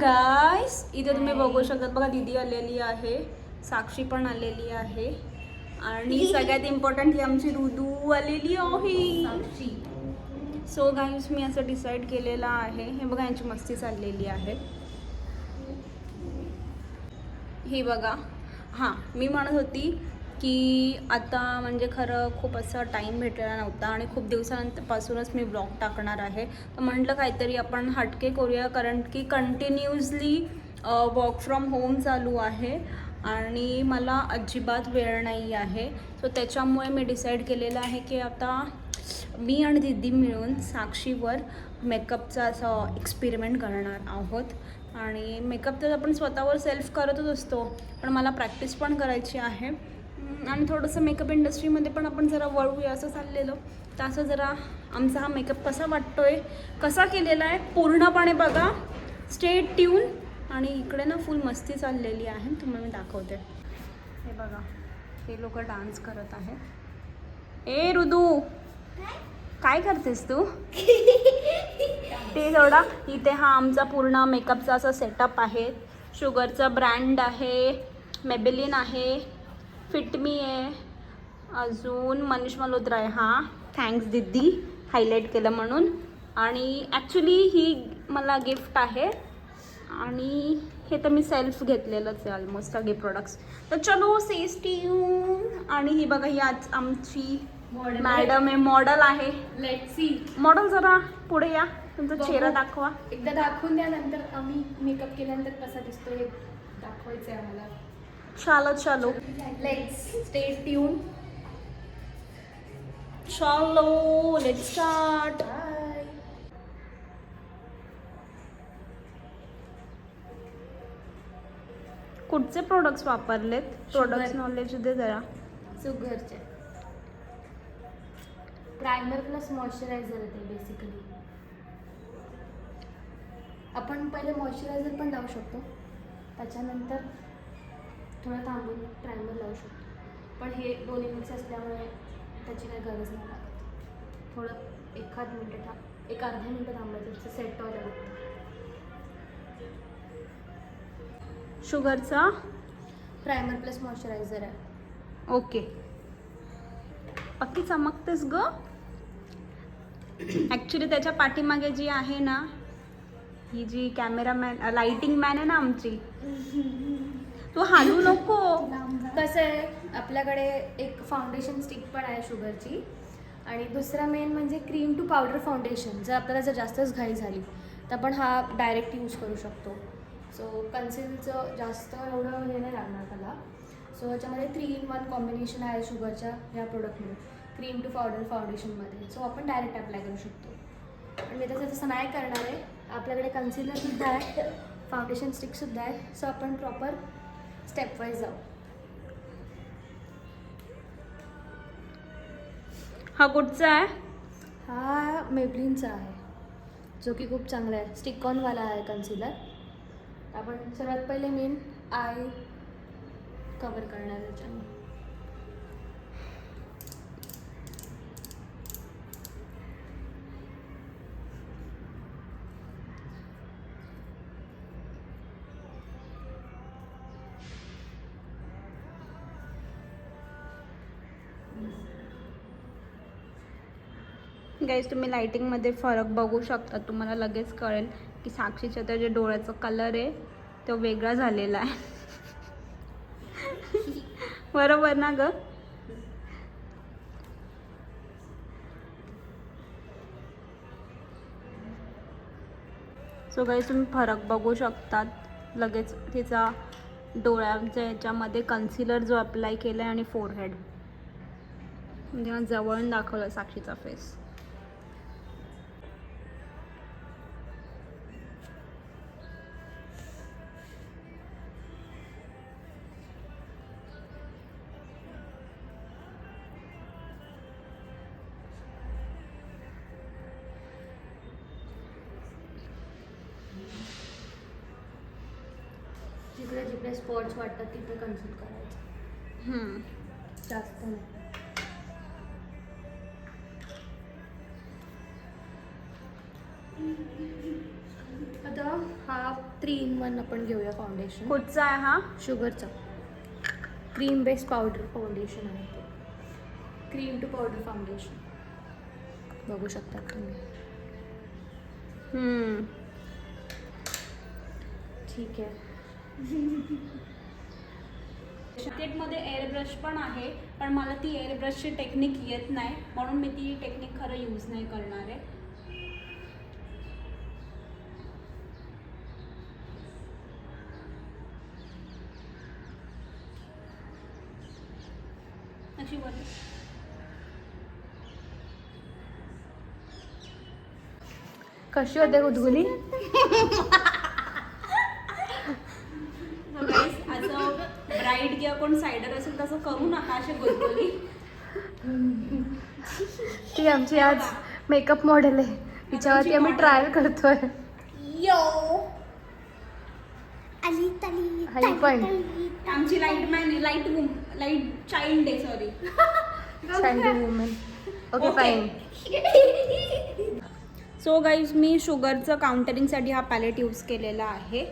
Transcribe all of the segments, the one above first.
Guys इथे तुम्ही बघू शकता बघा दीदी आलेली आहे साक्षी पण आलेली आहे. आणि सगळ्यात इम्पॉर्टंट ही आमची रुदू आलेली आहे. सो गाईस मी असं डिसाईड केलेलं आहे. हे बघा यांची मस्ती चाललेली आहे. ही बघा. हां मी म्हणत होती की आता म्हणजे खरं खूप असं टाईम भेटलेला नव्हता आणि खूप दिवसानंतरपासूनच मी ब्लॉग टाकणार आहे. तर म्हटलं काहीतरी आपण हटके करूया कारण की कंटिन्युअसली वर्क फ्रॉम होम चालू आहे आणि मला अजिबात वेळ नाही आहे. सो त्याच्यामुळे मी डिसाईड केलेलं आहे की आता मी आणि दिदी मिळून साक्षीवर मेकअपचा असं एक्सपेरिमेंट करणार आहोत. आणि मेकअप तर आपण स्वतःवर सेल्फ करतच असतो पण मला प्रॅक्टिस पण करायची आहे. आणि थोडंसं मेकअप इंडस्ट्रीमध्ये पण आपण जरा वळूया असं चाललेलं. तर असं जरा आमचा हा मेकअप कसा वाटतोय कसा केलेला आहे पूर्णपणे बघा. स्टेट ट्यून आणि इकडे ना फुल मस्ती चाललेली आहे. तुम्हाला मी दाखवते. हे बघा हे लोक डान्स करत आहेत. ए रुदू काय करतेस तू? ते थोडा इथे हा आमचा पूर्ण मेकअपचा असा सेटअप आहे. शुगरचा ब्रँड आहे. मेबेलिन आहे. फिटमी आहे. अजून मनीष मल्होत्रा आहे. हा थँक्स दिदी हायलाईट केलं म्हणून. आणि ॲक्च्युली ही मला गिफ्ट आहे. आणि हे तर मी सेल्फ घेतलेलंच आहे ऑलमोस्ट सगळे प्रोडक्ट्स तर चलो सेस्टी आणि ही बघा ही आज आमची मॅडम आहे. मॉडल आहे. लेट सी मॉडल जरा पुढे या. तुमचा. चेहरा दाखवा. एकदा दाखवून द्या नंतर आम्ही मेकअप केल्यानंतर कसा दिसतो हे दाखवायचं आहे आम्हाला. चालो. चालो लेट्स स्टे ट्यून चालो लेट स्टार्ट बाय कुठचे प्रोडक्ट्स वापरलेत? Products Sugar. नॉलेज दे जरा. सुगरचे प्रायमर प्लस मॉइश्चरायझर आहे ते बेसिकली आपण पहिले मॉइश्चरायझर पण लावू शकतो. त्याच्यानंतर थोडं थांबून प्रायमर लावू शकतो. पण हे दोन्ही मिक्स असल्यामुळे त्याची काही गरज नाही लागत. थोडं एखाद मिनटं थांब एक अर्धा मिनटं थांबायचं सेट व्हायला लागतं शुगरचा प्रायमर प्लस मॉइश्चरायझर आहे. ओके पक्की चमकतेस ग? ॲक्च्युली त्याच्या पाठीमागे जी आहे ना ही जी कॅमेरामॅन लाइटिंग मॅन आहे ना आमची तू हालू नको. कसं आहे आपल्याकडे एक फाउंडेशन स्टिक पण आहे शुगरची आणि दुसरा मेन म्हणजे क्रीम टू पावडर फाउंडेशन जर आपल्याला जर जास्तच घाई झाली तर आपण हा डायरेक्ट यूज करू शकतो. सो कन्सिलचं जास्त एवढं हे नाही लागणार त्याला. सो याच्यामध्ये थ्री इन वन कॉम्बिनेशन आहे शुगरच्या या प्रोडक्टमध्ये क्रीम टू पावडर फाउंडेशनमध्ये सो आपण डायरेक्ट अप्लाय करू शकतो. पण मी तसं तसं नाही करणार आहे. आपल्याकडे कन्सिलरसुद्धा आहे फाउंडेशन स्टिकसुद्धा आहे. सो आपण प्रॉपर स्टेप वाईज जाऊ. हा कुठचा आहे? हा मेबलिनचा आहे. जो की खूप चांगला आहे. स्टिकॉनवाला आहे कन्सिलर आपण सर्वात पहिले मेन आय कवर करणार आहे. गाईज तुम्ही लायटिंगमध्ये फरक बघू शकता. तुम्हाला लगेच कळेल की साक्षीच्या त्या जे डोळ्याचा कलर आहे तो वेगळा झालेला आहे. बरोबर ना ग? सो काही तुम्ही फरक बघू शकतात. लगेच तिचा डोळ्यांच्या याच्यामध्ये कन्सिलर जो अप्लाय केला आहे आणि फोरहेड म्हणजे जवळून दाखवलं साक्षीचा फेस जिकडे जिकडे स्पॉट्स वाटतात तिथे कन्सिल करायचं. जास्त नाही. आता हा थ्री इन वन आपण घेऊया फाउंडेशन कुठचा आहे हा? शुगरचा क्रीम बेस्ड पावडर फाउंडेशन आहे ते. क्रीम टू पावडर फाउंडेशन बघू शकता तुम्ही. ठीक आहे. मार्केटमध्ये एअर ब्रश पण आहे पण मला ती एअर ब्रशची टेक्निक येत नाही म्हणून मी ती टेक्निक खरं यूज नाही करणार आहे. अशी कशी होते गुदगुली? ब्राईड किंवा कोण सायडर असेल तसं करू नका असे गोलगोली ती आमची आज मेकअप मॉडेल आहे. तिच्यावरती आम्ही ट्रायल करतोय. यो. आली तली आई पण. आमची light man light woman light child आहे sorry child woman okay fine so guys मी शुगरचं काउंटरिंगसाठी हा पॅलेट यूज केलेला आहे.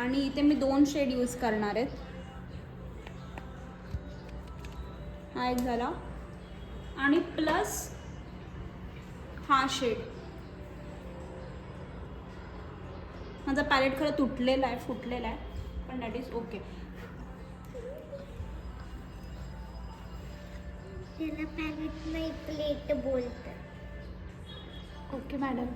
आणि इथे मी दोन शेड यूज करणार आहेत हा एक झाला. आणि प्लस हा शेड माझा पॅलेट खरं तुटलेला आहे फुटलेला आहे पण दॅट इज ओके प्लेट बोलतात. ओके मॅडम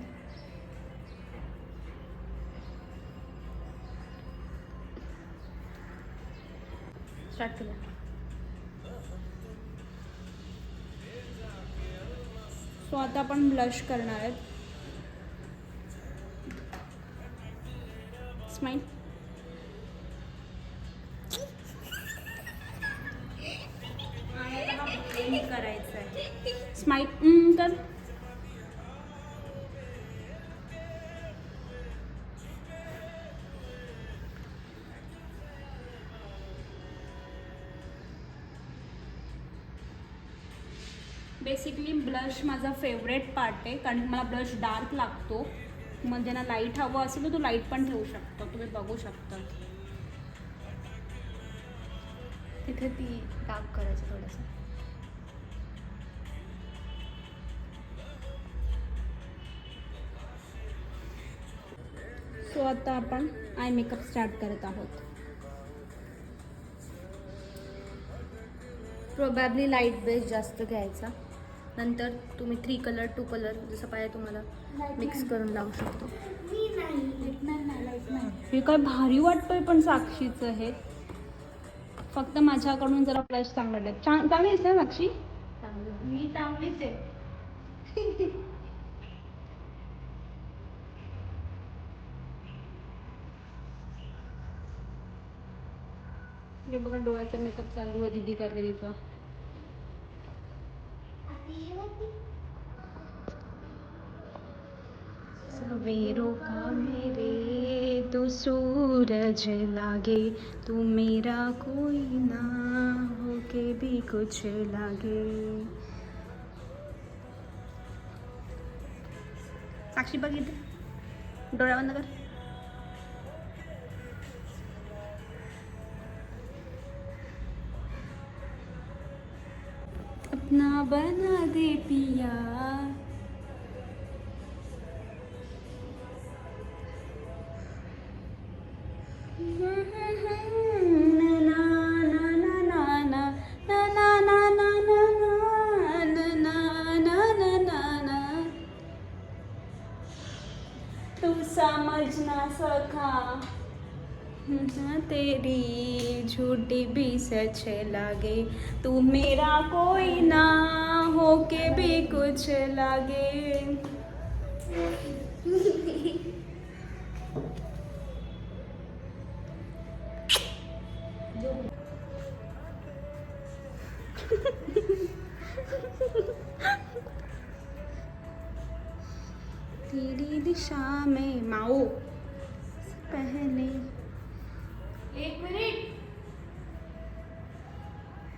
स्टार्ट केलं. सो आता आपण ब्लश करणार आहेत. स्माईल करायचं आहे स्माईल तर बेसिकली ब्लश माझा फेवरेट पार्ट आहे. कारण मला ब्लश डार्क लागतो. मग ज्यांना लाइट हवं असेल तर तो लाइट पण ठेवू शकतो. तुम्ही बघू शकता. तिथे ती डार्क करायचं थोडंसं. सो आता आपण आय मेकअप स्टार्ट करत आहोत. प्रोबॅबली लाइट बेस जास्त घ्यायचा. नंतर तुम्ही थ्री कलर टू कलर जसं पाहिजे तुम्हाला मिक्स करून लावू शकतो. मी नाही हे काय भारी वाटतंय पण साक्षीचं हे. फक्त माझ्याकडून जरा ब्लश चांगलं चांग चांगली दिसते ना साक्षी? मी चांगलीच आहे. हे बघा डोळ्याचा मेकअप चालू आहे दिदी करते तिचं सवेरों का मेरे तो सूरज लागे तू मेरा कोई ना हो के भी कुछ लागे। साक्षी बघितलं डोळा बंद ना बना दे पिया. झूठी भी सच लागे। तू मेरा कोई ना हो के भी कुछ लागे।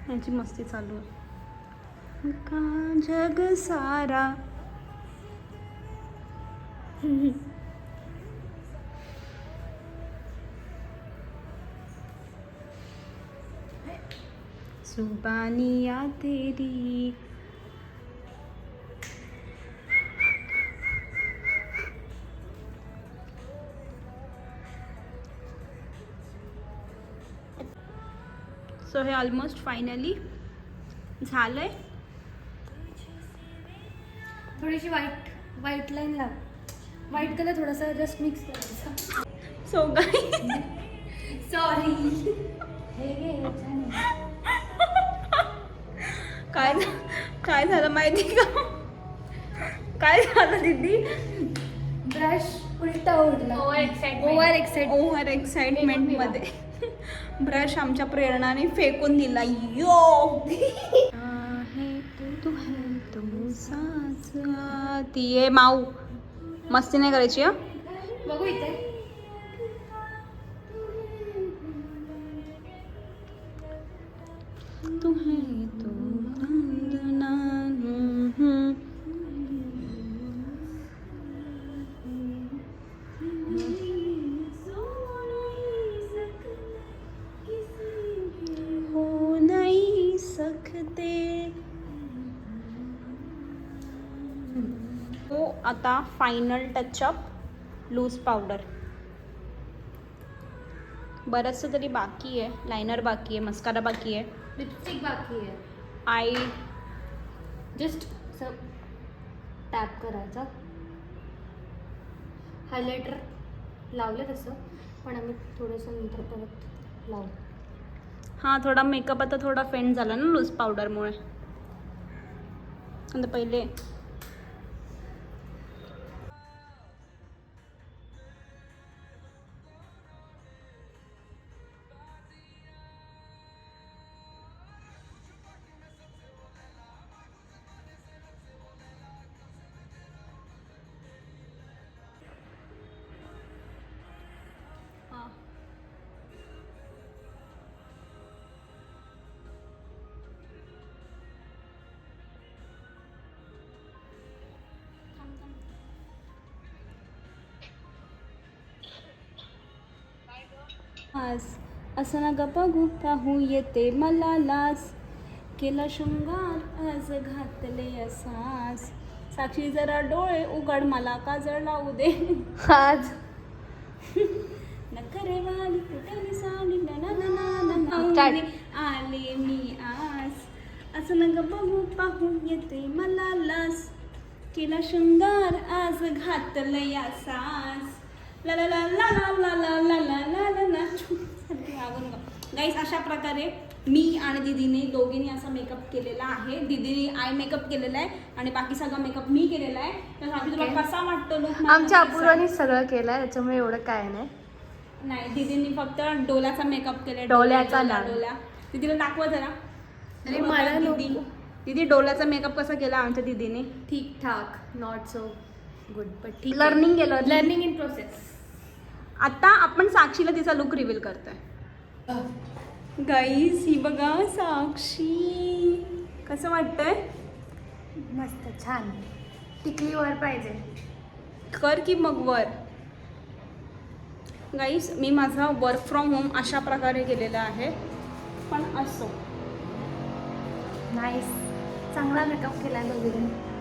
याची मस्ती चालू आहे. का जग सारा? सुबानिया तेरी सो हे ऑलमोस्ट फायनली झालंय. थोडीशी व्हाईट व्हाईट लाईन लाव. व्हाईट कलर थोडासा जस्ट मिक्स करायचा. सो गाई सॉरी आहे. काय काय झालं माहिती का? काय झालं दीदी? ब्रश उलटा उडला. ओव्हर एक्साइट ओव्हर एक्साइटमेंटमध्ये. ब्रश आमच्या प्रेरणाने फेकून दिला. यो! आहे तू तू ती आहे माऊ. मस्ती नाही करायची बघू इथे. आता फायनल टचअप लूज पावडर बरंचसं तरी बाकी आहे. लायनर बाकी आहे मस्कारा बाकी आहे. लिपस्टिक बाकी आहे. आय जस्ट असं टॅप करायचा. हायलायटर लावलं तसं पण आम्ही थोडंसं नंतर परत लावू. हां थोडा मेकअप आता थोडा फेंट झाला ना लूज पावडरमुळे आता पहिले आज असं ना गप्पा पाहू येते मला लास केला शृंगार आज घातले असास. साक्षी जरा डोळे उघड मला काजळ लावू दे. आज? नखरे वाली कुठे साली ना ना ना ना ना ना Start. आले मी आज. असं नग बघू पाहू येते मला लास केला शृंगार आज घातलं या सास ला ला ला ला ला ला ला ला ला ला ला गाईस अशा प्रकारे मी आणि दीदीने दोघींनी असा मेकअप केलेला आहे दीदीने आय मेकअप केलेला आहे आणि बाकी सगळा मेकअप मी केलेला आहे तर आधी तुला. कसा वाटतो लोक आमच्या अपूर्वानी सगळं केलंय त्याच्यामुळे एवढं काय नाही नाही दीदींनी फक्त डोल्याचा मेकअप केलाय डोल्याचा डोल्या दीदीला दाखवा जरा अरे मला दीदी. दीदी डोल्याचा मेकअप कसा केला आमच्या दीदीने ठीक ठाक नॉट सो गुड बट ठीक लर्निंग केलं लर्निंग इन प्रोसेस आता आपण साक्षीला तिचा लुक रिव्हील करतोय. गाईस ही बघा साक्षी. कसं वाटतंय? मस्त छान. टिकलीवर पाहिजे. कर की मग वर. गाईस मी माझा वर्क फ्रॉम होम अशा प्रकारे केलेला आहे. पण असो. नाईस चांगला मेकअप केला दोघीने.